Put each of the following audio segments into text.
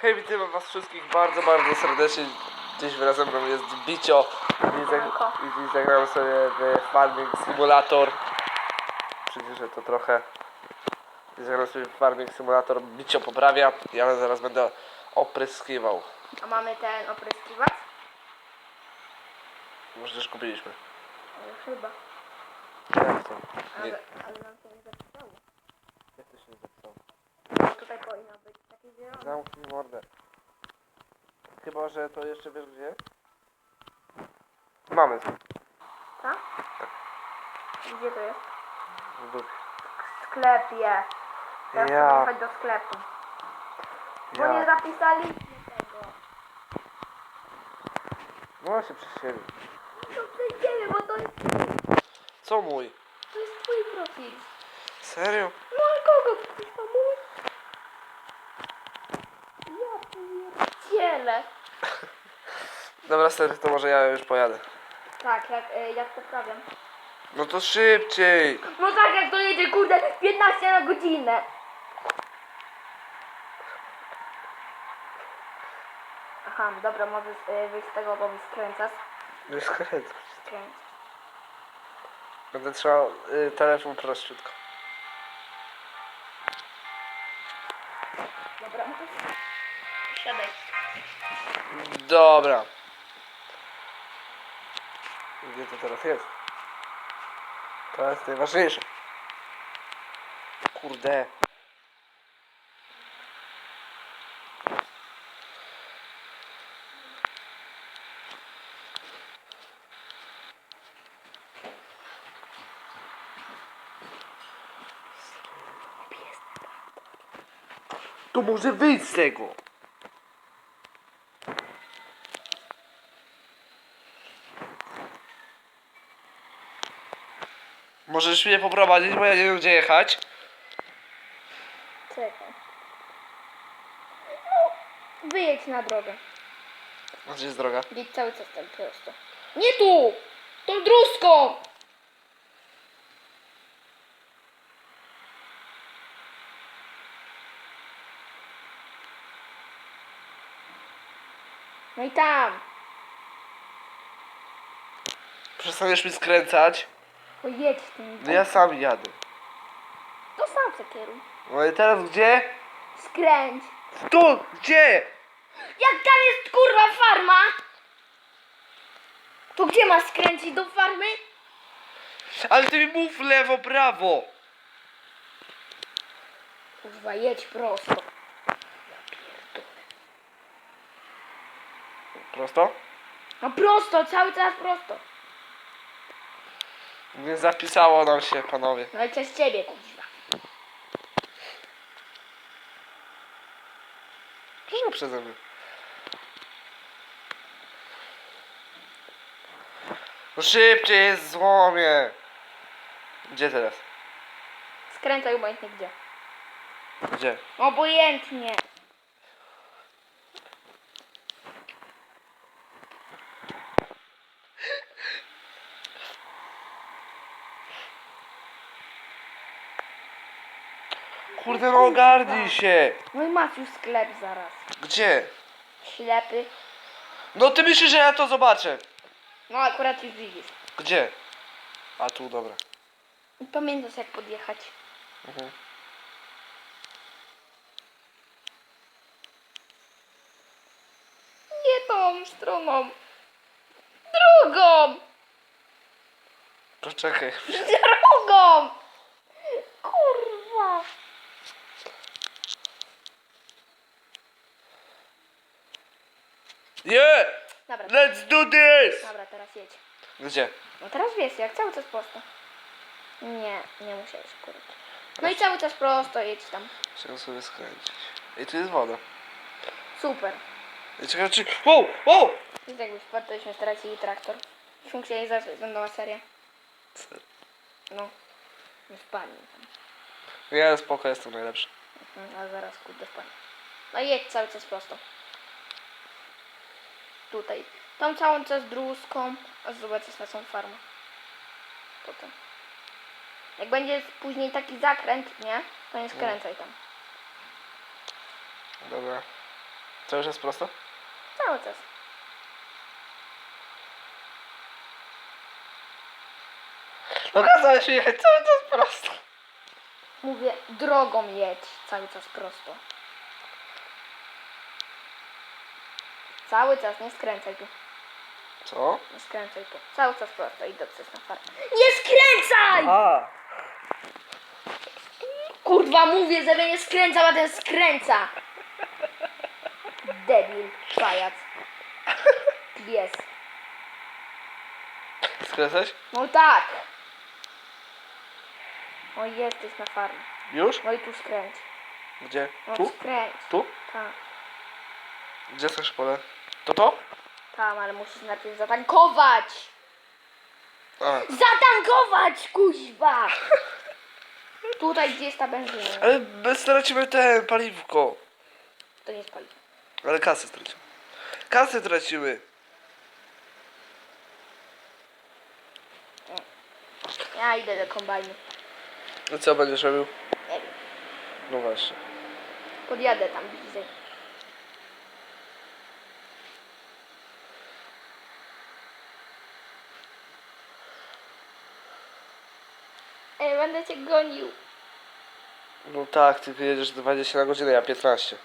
Hej, witam was wszystkich bardzo, bardzo serdecznie. Dziś wraz ze mną jest Bicio. I zag- I dziś zagramy sobie w Farming Simulator. Przybliżę to trochę. Dziś zagramy sobie w Farming Simulator. Bicio poprawia. Ja zaraz będę opryskiwał. A mamy ten opryskiwacz? Może też kupiliśmy. Ale chyba. Jak to? Ale, Nie. ale nam to nie zapisało. Jak to się? No tutaj powinno być takie zielone. Zamknij mordę. Chyba, że to jeszcze wiesz gdzie? Mamy to. Tak? Gdzie to jest? W dupie. W sklepie. Teraz Ja. ja. do sklepu. Bo nie Ja. zapisaliśmy tego. No się przez siebie. To przejdziemy, bo to jest, Co mój? to jest twój profil. Serio? No ale kogo? Kurwa mój? Ja Dobra, stary, to może ja już pojadę. Tak, jak, y, jak poprawiam. No to szybciej! No tak, jak to jedzie, kurde, 15 na godzinę. Aha, dobra, możesz y, wyjść z tego, bo mi skręcasz. Nie skręcaj. Skręć. Będę trzymał y, telefon prościutko. Dobra, możesz... Dobra. Gdzie to teraz jest? To jest najważniejsze. Kurde. To może wyjść z tego. Możesz mnie poprowadzić, bo ja nie wiem gdzie jechać. Czekaj. No, wyjedź na drogę. A Gdzie jest droga? Jedź cały czas tak prosto. Nie tu! Tą druską! No i tam. Przestaniesz mi skręcać. Jedź tym. No ja sam jadę. To sam se kieruj. No i teraz gdzie? Skręć. Tu! Gdzie? Jak tam jest kurwa farma? To gdzie masz skręcić do farmy? Ale ty mi mów lewo, prawo. Kurwa, jedź prosto. Prosto? No prosto, cały czas prosto. Nie zapisało nam się, panowie. No i przez ciebie, kurwa. Proszę przeze mnie. No szybciej jest złomie. Gdzie teraz? Skręcaj obojętnie gdzie. Gdzie? Obojętnie. Kurde, no ogarnij się. No i masz już sklep zaraz. Gdzie? Ślepy. No ty myślisz, że ja to zobaczę. No akurat już widzisz. Gdzie? A tu, dobra. Pamiętasz jak podjechać. Mhm. Nie tą stroną. Drugą! Poczekaj. Drugą! Kurwa! Nie! Dobra, Let's do this! dobra, teraz jedź. Gdzie? No teraz wiesz, jak cały czas prosto. Nie, nie musiałeś kurde. No i cały czas prosto jedź tam. Chciałem sobie skręcić. I tu jest woda. Super. I czekaj, czy... Wow! Wow! Jest jakby wpadł, tośmy stracili traktor. Zacząć będą serię. No. Nie wpadnie tam. Nie, spoko, jestem najlepszy. Mhm, A zaraz kurde wpadnie. No i jedź cały czas prosto. Tutaj. Tam całą czas druską, a zobaczysz na tą farmę. Potem. Jak będzie później taki zakręt, nie? To nie skręcaj tam. Dobra. To już jest prosto? Cały czas. No kazałeś jechać cały czas prosto. Mówię, drogą jedź cały czas prosto. Cały czas, nie skręcaj tu. Co? Nie skręcaj tu. Cały czas prosto i dobrze na farmę. Nie skręcaj! A. Kurwa, mówię, żeby nie skręcał, a ten skręca. Debil, pajac. Pies. Skręcać? No tak. No i jesteś na farmie. Już? No i tu skręć. Gdzie? No Tu? skręć. Tu? Tak. Gdzie chcesz pole? To to? Tam, ale musisz najpierw zatankować. A. Zatankować, kuźwa! Tutaj, gdzie jest ta benzyna. Ale my stracimy ten paliwko. To nie spali. Ale kasy stracimy. Kasy tracimy. Ja idę do kombajnu. No co będziesz robił? Nie wiem. No właśnie. Podjadę tam bliżej. Ej, będę cię gonił. No tak, ty jedziesz 20 na godzinę, ja 15.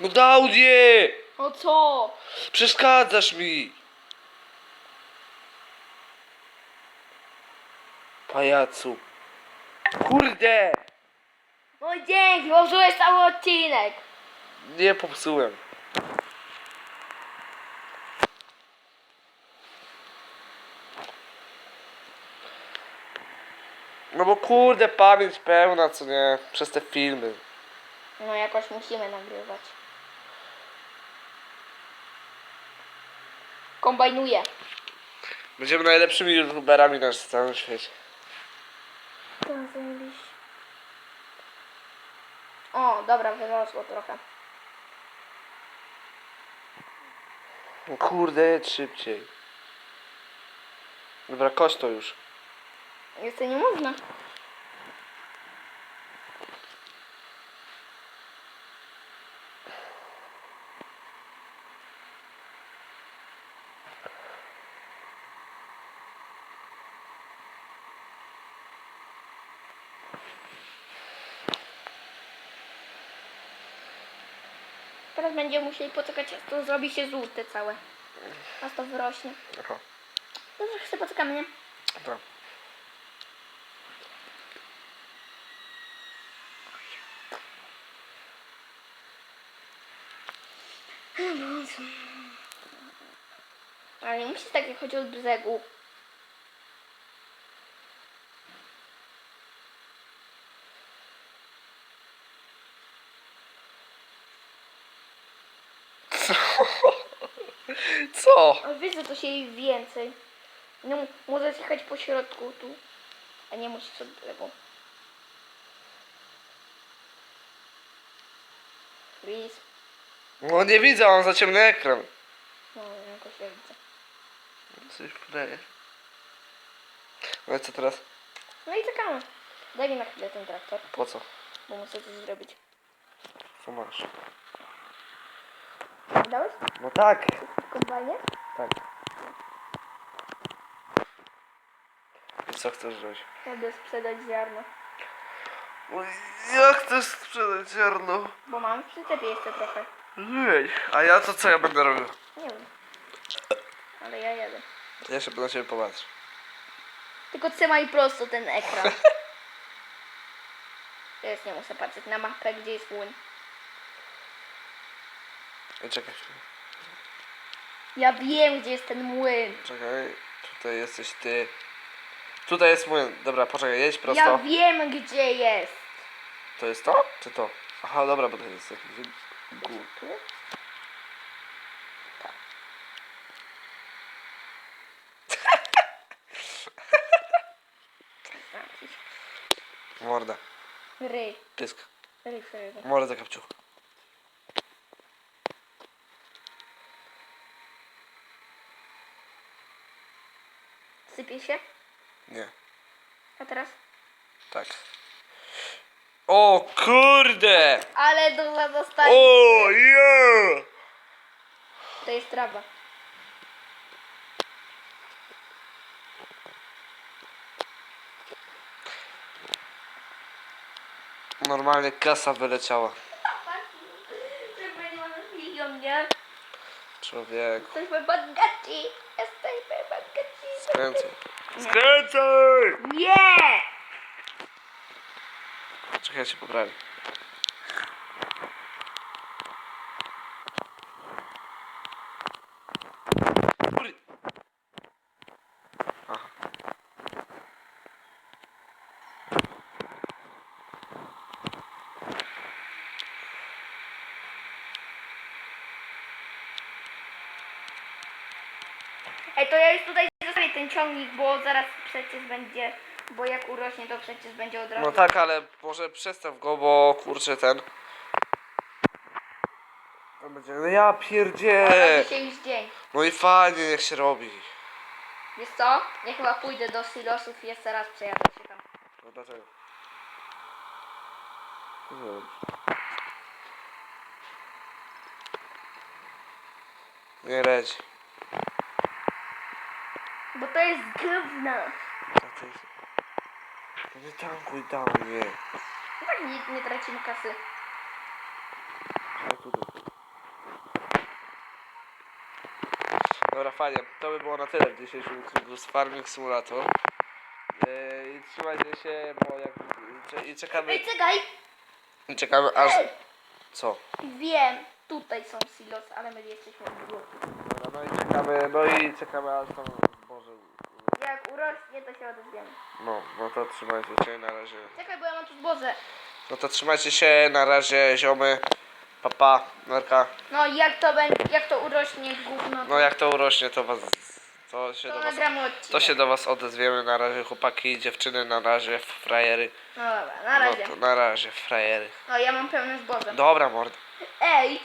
No Daudie! No co? Przeszkadzasz mi! Pajacu. Kurde! No dzięki, popsułeś cały odcinek. Nie popsułem. No bo kurde, pamięć pełna, co nie? Przez te filmy. No jakoś musimy nagrywać. Kombajnuję. Będziemy najlepszymi youtuberami na całym świecie. O, dobra, wyrosło trochę. No kurde, jedź szybciej. Dobra, kość to już. Jeszcze nie można. Teraz będziemy musieli poczekać, aż to zrobi się żółte całe. Aż to wyrośnie. Aha, Dobrze, chcę poczekamy, nie? tak. Ale nie musi tak jak chodzi od brzegu. Co? Ale wiesz, że to się jej więcej. Mu- możesz jechać po środku tu, a nie musisz od brzegu. Please. No nie widzę, mam za ciemny ekran. No, jakoś ja widzę. Coś wydaje. No i co teraz? No i czekamy. Daj mi na chwilę ten traktor, Po co? bo muszę coś zrobić. Co masz? Dałeś? No tak. Kombajnie? Tak. I co chcesz zrobić? Będę sprzedać ziarno. No, Jak chcesz sprzedać ziarno? Bo mam w przyczepie jeszcze trochę. Ej, a ja to co ja będę robił? Nie wiem. Ale ja jadę. Ja się na ciebie popatrzę. Tylko trzymaj prosto ten ekran. Teraz nie muszę patrzeć na mapę, gdzie jest młyn. Ej, czekaj chwilę. Ja wiem, gdzie jest ten młyn. Czekaj, tutaj jesteś ty. Tutaj jest młyn. Dobra, poczekaj, jedź prosto. Ja wiem, gdzie jest. To jest to? Czy to? Aha, dobra, bo to jest jakiś Tu? Tak. Morda. Ryj. Pysk. Ryj, ryj. Morda kapciuch. Sypie się? Nie. A teraz? Tak. O kurde! Ale dużo dostaje. O yeah! To jest trawa. Normalnie kasa wyleciała. Nie? Człowiek. Jesteśmy bogaci. Jesteśmy bogaci. Skręcaj. Skręcaj! Nie! Czekaj, ja się poprawię. Ej, to ja już tutaj zostawię ten ciągnik, bo zaraz przecież będzie, bo jak urośnie, to przecież będzie od razu. No tak, ale może przestaw go, bo kurczę ten. To będzie. No ja pierdzie. robi się już dzień. No i fajnie, niech się robi. Wiesz co? Ja chyba pójdę do silosów i jeszcze raz przejadę się tam. No dlaczego? Nie leć. Bo to jest gówno. A ty... Nie tankuj tam, nie. No tak nie, nie tracimy kasy. Czekaj, tu, tu. Dobra, fajnie. To by było na tyle w dzisiejszym odcinku z Farming Simulator. Yy, I trzymajcie się, bo jak... I czekamy... Ej, czekaj! I czekamy aż... Co? Wiem, tutaj są silosy, ale my jesteśmy w bloku. Dobra, no i czekamy, no i czekamy aż tam urośnie, to się odezwiemy. No, no to trzymajcie się na razie. Czekaj, bo ja mam tu zboże. No to trzymajcie się na razie, ziomy. Papa, narka. No jak to będzie, jak to urośnie gówno, No jak to urośnie, to was. To się to do was. nagramy odcinek. To się do was odezwiemy na razie, chłopaki dziewczyny, na razie, frajery. No dobra, na No razie. to na razie, frajery. No ja mam pełne zboże. Dobra, mord. Ej,